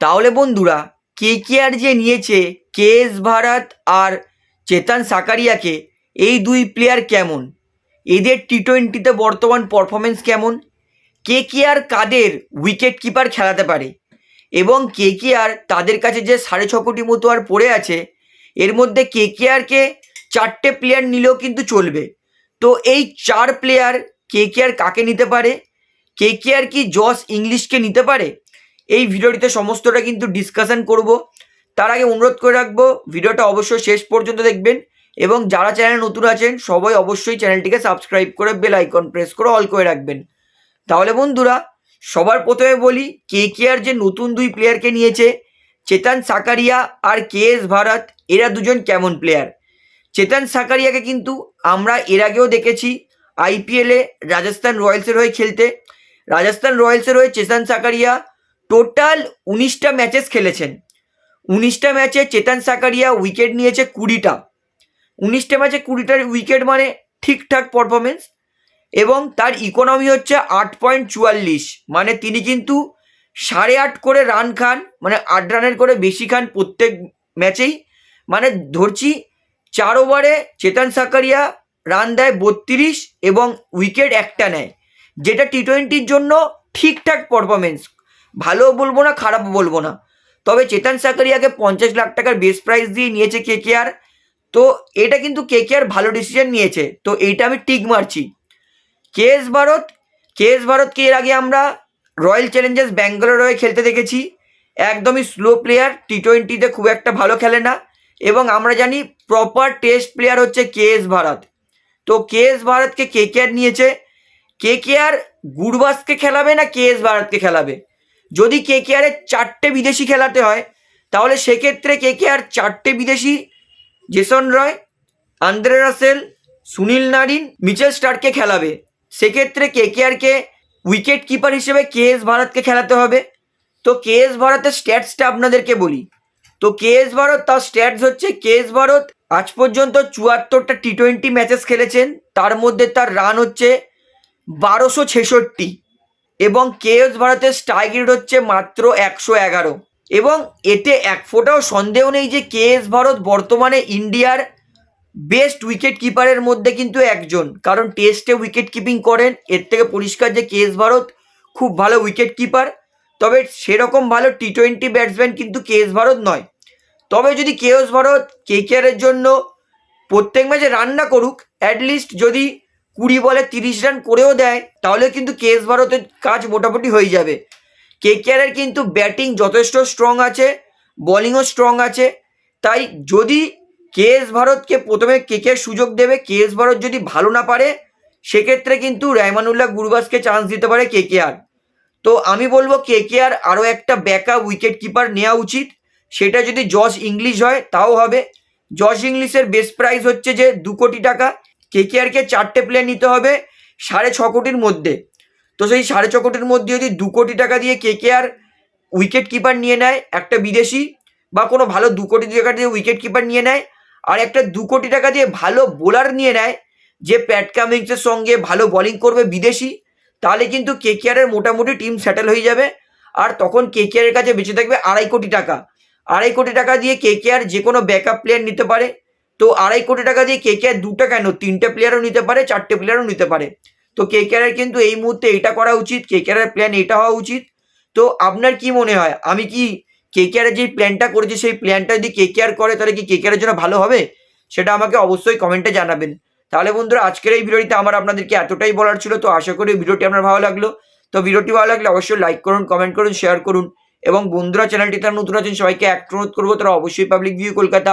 তাহলে বন্ধুরা, কে কে আর যে নিয়েছে, কে এস ভারত আর চেতন সাকারিয়াকে, এই দুই প্লেয়ার কেমন? এদের টি টোয়েন্টিতে বর্তমান পারফরমেন্স কেমন? কে কে আর কাদের উইকেট কিপার খেলাতে পারে? এবং কে কে আর তাদের কাছে যে সাড়ে ছ কোটি মতো আর পড়ে আছে, এর মধ্যে কে কে আরকে চারটে প্লেয়ার নিলেও কিন্তু চলবে। তো এই চার প্লেয়ার কে কে আর কাকে নিতে পারে? কে কে আর কি জস ইংলিশকে নিতে পারে? এই ভিডিওটিতে সমস্তটা কিন্তু ডিসকাশন করব। তার আগে অনুরোধ করে রাখব, ভিডিওটা অবশ্যই শেষ পর্যন্ত দেখবেন এবং যারা চ্যানেল নতুন আছেন, সবাই অবশ্যই চ্যানেলটিকে সাবস্ক্রাইব করে বেল আইকন প্রেস করে অল করে রাখবেন। তাহলে বন্ধুরা, সবার প্রথমে বলি কে কে আর যে নতুন দুই প্লেয়ারকে নিয়েছে, চেতন সাকারিয়া আর কে এস ভারত, এরা দুজন কেমন প্লেয়ার চেতন সাকারিয়াকে কিন্তু আমরা এর আগেও দেখেছি আইপিএলে রাজস্থান রয়্যালসের হয়ে খেলতে। রাজস্থান রয়্যালসের হয়ে চেতন সাকারিয়া টোটাল উনিশটা ম্যাচেস খেলেছেন। উনিশটা ম্যাচে চেতন সাকারিয়া উইকেট নিয়েছে কুড়িটা। উনিশটা ম্যাচে কুড়িটার উইকেট মানে ঠিকঠাক পারফরমেন্স এবং তার ইকোনমি হচ্ছে আট পয়েন্ট চুয়াল্লিশ। মানে তিনি কিন্তু সাড়ে আট করে রান খান মানে আট রানের করে বেশি খান প্রত্যেক ম্যাচেই মানে ধরছি চার ওভারে চেতন সাকারিয়া রান দেয় বত্রিশ এবং উইকেট একটা নেয়। যেটা টি টোয়েন্টির জন্য ঠিকঠাক পারফরমেন্স ভালোও বলব না খারাপও বলব না। তবে চেতন সাকারিয়াকে পঞ্চাশ লাখ টাকার বেস প্রাইস দিয়ে নিয়েছে কে কে আর তো এটা কিন্তু কে কে আর ভালো ডিসিশন নিয়েছে। তো এইটা আমি টিক মারছি। K S Bharat K S ভারতকে এর আগে আমরা রয়্যাল চ্যালেঞ্জার্স ব্যাঙ্গালোর হয়ে খেলতে দেখেছি। একদমই স্লো প্লেয়ার টি টোয়েন্টিতে খুব একটা ভালো খেলে না। এবং আমরা জানি প্রপার টেস্ট প্লেয়ার হচ্ছে কে এস ভারত। তো কে এস ভারতকে কে কে আর নিয়েছে। কে কে আর গুরবাসকে খেলাবে না কে এস ভারতকে খেলাবে? যদি কে কে আরের চারটে বিদেশি খেলাতে হয়, তাহলে সেক্ষেত্রে কে কে আর চারটে বিদেশি, Jason Roy, Andre Russell, Sunil Narine, Mitchell স্টারকে খেলাবে। সেক্ষেত্রে কে কে আরকে উইকেট কিপার হিসেবে কে এস ভারতকে খেলাতে হবে। তো কে এস ভারতের স্ট্যাটসটা আপনাদেরকে বলি। তো কে এস ভারত, তার স্ট্যাটস হচ্ছে কে এস ভারত আজ পর্যন্ত চুয়াত্তরটা টি টোয়েন্টি ম্যাচেস খেলেছেন। তার মধ্যে তার রান হচ্ছে বারোশো ছেষট্টি। এবং কে এস ভারতের স্ট্রাইক রেট হচ্ছে মাত্র একশো এগারো। এবং এতে এক ফোঁটাও সন্দেহ নেই যে কে এস ভারত বর্তমানে ইন্ডিয়ার বেস্ট উইকেট কিপারের মধ্যে কিন্তু একজন। কারণ টেস্টে উইকেট কিপিং করেন, এর থেকে পরিষ্কার যে কে এস ভারত খুব ভালো উইকেট কিপার তবে সেরকম ভালো টি টোয়েন্টি ব্যাটসম্যান কিন্তু কে এস ভারত নয়। তবে যদি কে এস ভারত কে কেয়ারের জন্য প্রত্যেক ম্যাচে রান না করুক অ্যাটলিস্ট যদি কুড়ি বলে তিরিশ রান করেও দেয়, তাহলে কিন্তু কে এস ভারতের কাজ মোটামুটি হয়ে যাবে। কে কেয়ারের কিন্তু ব্যাটিং যথেষ্ট স্ট্রং আছে বোলিংও স্ট্রং আছে। তাই যদি কে এস ভারতকে প্রথমে কে কে সুযোগ দেবে কে এস ভারত যদি ভালো না পারে, সেক্ষেত্রে কিন্তু রায়মানুল্লাহ গুরুবাসকে চান্স দিতে পারে কে কে আর তো আমি বলব কে কে আর আরও একটা ব্যাকআপ উইকেট কিপার নেওয়া উচিত। সেটা যদি জস ইংলিশ হয়, তাও হবে। জস ইংলিশের বেস্ট প্রাইস হচ্ছে যে দু কোটি টাকা। কে কে আরকে চারটে প্লেয়ার নিতে হবে সাড়ে ছ কোটির মধ্যে। তো সেই সাড়ে ছ কোটির মধ্যে যদি দু কোটি টাকা দিয়ে কে কে আর উইকেট কিপার নিয়ে নেয় একটা বিদেশি বা কোনো ভালো দু কোটি টাকা দিয়ে উইকেট কিপার নিয়ে নেয় আর একটা দু কোটি টাকা দিয়ে ভালো বোলার নিয়ে নেয় যে প্যাট কামিংসের সঙ্গে ভালো বোলিং করবে বিদেশি, তাহলে কিন্তু কে কেয়ারের মোটামুটি টিম সেটেল হয়ে যাবে। আর তখন কে কেয়ারের কাছে বেঁচে থাকবে আড়াই কোটি টাকা। আড়াই কোটি টাকা দিয়ে কে কেয়ার যে কোনো ব্যাকআপ প্লেয়ার নিতে পারে। তো আড়াই কোটি টাকা দিয়ে কে কেয়ার দুটো কেন? তিনটে প্লেয়ারও নিতে পারে, চারটে প্লেয়ারও নিতে পারে। তো কে কে কেয়ারের কিন্তু এই মুহূর্তে এটা করা উচিত কে কে কেয়ারের প্ল্যান এটা হওয়া উচিত। তো আপনার কি মনে হয়? আমি কি কে কে কেয়ারের যে প্ল্যানটা করেছি, সেই প্ল্যানটা যদি কে কেয়ার করে, তাহলে কি কে কে কেয়ারের জন্য ভালো হবে? সেটা আমাকে অবশ্যই কমেন্টে জানাবেন। তাহলে বন্ধুরা, আজকের এই ভিডিওটিতে আমার আপনাদেরকে এতটাই বলার ছিল। তো আশা করি ভিডিওটি আপনার ভালো লাগল। তো ভিডিওটি ভালো লাগলে অবশ্যই লাইক করুন কমেন্ট করুন শেয়ার করুন। এবং বন্ধুরা, চ্যানেলটি তারা নতুন আছেন, সবাইকে এক অনুরোধ করব, তারা অবশ্যই পাবলিক ভিউ কলকাতা